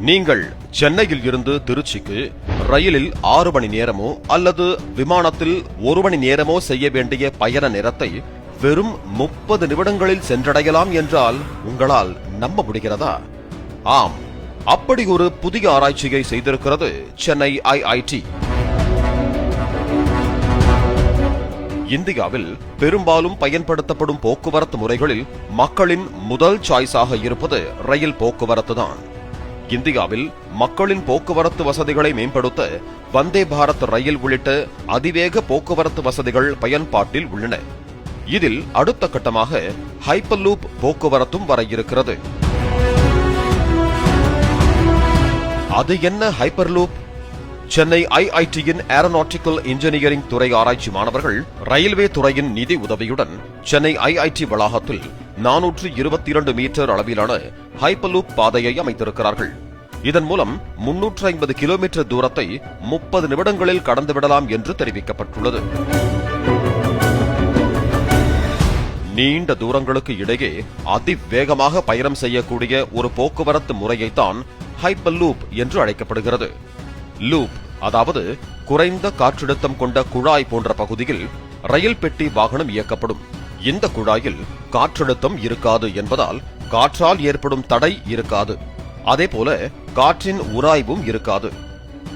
நீங்கள் சென்னையில் இருந்து திருச்சிக்கு ரயிலில் ஆறு மணி நேரமோ அல்லது விமானத்தில் ஒரு மணி நேரமோ செய்ய வேண்டிய பயண நேரத்தை வெறும் முப்பது நிமிடங்களில் சென்றடையலாம் என்றால் உங்களால் நம்ப முடிகிறதா? ஆம். அப்படி ஒரு புதிய ஆராய்ச்சியை செய்திருக்கிறது சென்னை ஐஐடி. இந்தியாவில் பெரும்பாலும் பயன்படுத்தப்படும் போக்குவரத்து முறைகளில் மக்களின் முதல் சாய்ஸாக இருப்பது ரயில் போக்குவரத்து தான் இந்தியாவில் மக்களின் போக்குவரத்து வசதிகளை மேம்படுத்த வந்தே பாரத் ரயில் உள்ளிட்ட அதிவேக போக்குவரத்து வசதிகள் பயன்பாட்டில் உள்ளன. இதில் அடுத்த கட்டமாக ஹைப்பர்லூப் போக்குவரத்தும் வர இருக்கிறது. அது என்ன ஹைப்பர்லூப்? சென்னை ஐஐடியின் ஏரோநாட்டிக்கல் இன்ஜினியரிங் துறை ஆராய்ச்சி மாணவர்கள் ரயில்வே துறையின் நிதி உதவியுடன் சென்னை ஐஐடி வளாகத்தில் நானூற்று இருபத்தி இரண்டு மீட்டர் அளவிலான ஹைப்பலூப் பாதையை அமைத்திருக்கிறார்கள். இதன் மூலம் முன்னூற்று ஐம்பது கிலோமீட்டர் தூரத்தை முப்பது நிமிடங்களில் கடந்துவிடலாம் என்று தெரிவிக்கப்பட்டுள்ளது. நீண்ட தூரங்களுக்கு இடையே அதிவேகமாக பயணம் செய்யக்கூடிய ஒரு போக்குவரத்து முறையைத்தான் ஹைப்பர் லூப் என்று அழைக்கப்படுகிறது. லூப் அதாவது குறைந்த காற்றழுத்தம் கொண்ட குழாய் போன்ற பகுதியில் ரயில் பெட்டி வாகனம் இயக்கப்படும். இந்த குழாயில் காற்றழுத்தம் இருக்காது என்பதால் காற்றால் ஏற்படும் தடை இருக்காது. அதேபோல காற்றின் உராய்வும் இருக்காது.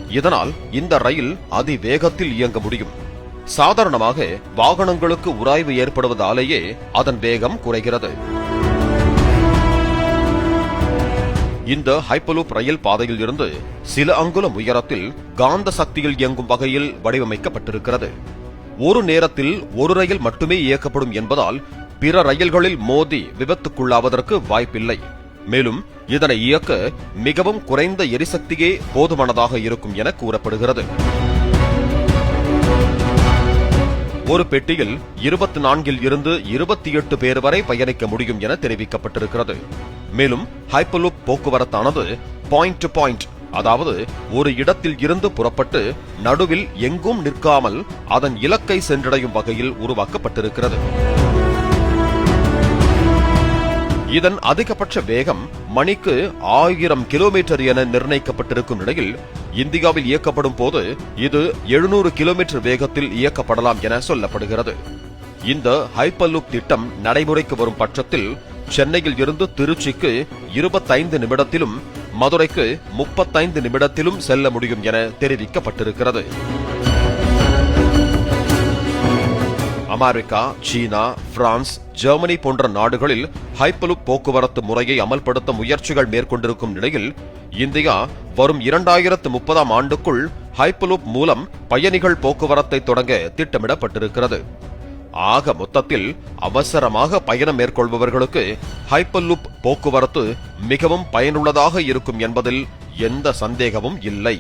இதனால் இந்த ரயில் அதிவேகத்தில் இயங்க முடியும். சாதாரணமாக வாகனங்களுக்கு உராய்வு ஏற்படுவதாலேயே அதன் வேகம் குறைகிறது. இந்த ஹைப்பலூப் ரயில் பாதையில் இருந்து சில அங்குலம் உயரத்தில் காந்த சக்தியில் இயங்கும் வகையில் வடிவமைக்கப்பட்டிருக்கிறது. ஒரு நேரத்தில் ஒரு ரயில் மட்டுமே இயக்கப்படும் என்பதால் பிற ரயில்களில் மோதி விபத்துக்குள்ளாவதற்கு வாய்ப்பில்லை. மேலும் இதனை இயக்க மிகவும் குறைந்த எரிசக்தியே போதுமானதாக இருக்கும் என கூறப்படுகிறது. ஒரு பெட்டியில் இருபத்தி நான்கில் இருந்து இருபத்தி எட்டு பேர் வரை பயணிக்க முடியும் என தெரிவிக்கப்பட்டிருக்கிறது. மேலும் ஹைப்பர்லூப் போக்குவரத்தானது பாயிண்ட் டு பாயிண்ட் அதாவது ஒரு இடத்தில் இருந்து புறப்பட்டு நடுவில் எங்கும் நிற்காமல் அதன் இலக்கை சென்றடையும் வகையில் உருவாக்கப்பட்டிருக்கிறது. இதன் அதிகபட்ச வேகம் மணிக்கு ஆயிரம் கிலோமீட்டர் என நிர்ணயிக்கப்பட்டிருக்கும் நிலையில் இந்தியாவில் இயக்கப்படும் போது இது எழுநூறு கிலோமீட்டர் வேகத்தில் இயக்கப்படலாம் என சொல்லப்படுகிறது. இந்த ஹைப்பர்லூப் திட்டம் நடைமுறைக்கு வரும் பட்சத்தில் சென்னையில் இருந்து திருச்சிக்கு இருபத்தைந்து நிமிடத்திலும் மதுரைக்கு முப்பத்தைந்து நிமிடத்திலும் செல்ல முடியும் என தெரிவிக்கப்பட்டிருக்கிறது. அமெரிக்கா சீனா பிரான்ஸ் ஜெர்மனி போன்ற நாடுகளில் ஹைப்பலுப் போக்குவரத்து முறையை அமல்படுத்த முயற்சிகள் மேற்கொண்டிருக்கும் நிலையில் இந்தியா வரும் இரண்டாயிரத்து முப்பதாம் ஆண்டுக்குள் ஹைப்பலுப் மூலம் பயணிகள் போக்குவரத்தை தொடங்க திட்டமிடப்பட்டிருக்கிறது. ஆக மொத்தத்தில் அவசரமாக பயணம் மேற்கொள்பவர்களுக்கு ஹைப்பர்லூப் போக்குவரத்து மிகவும் பயனுள்ளதாக இருக்கும் என்பதில் எந்த சந்தேகமும் இல்லை.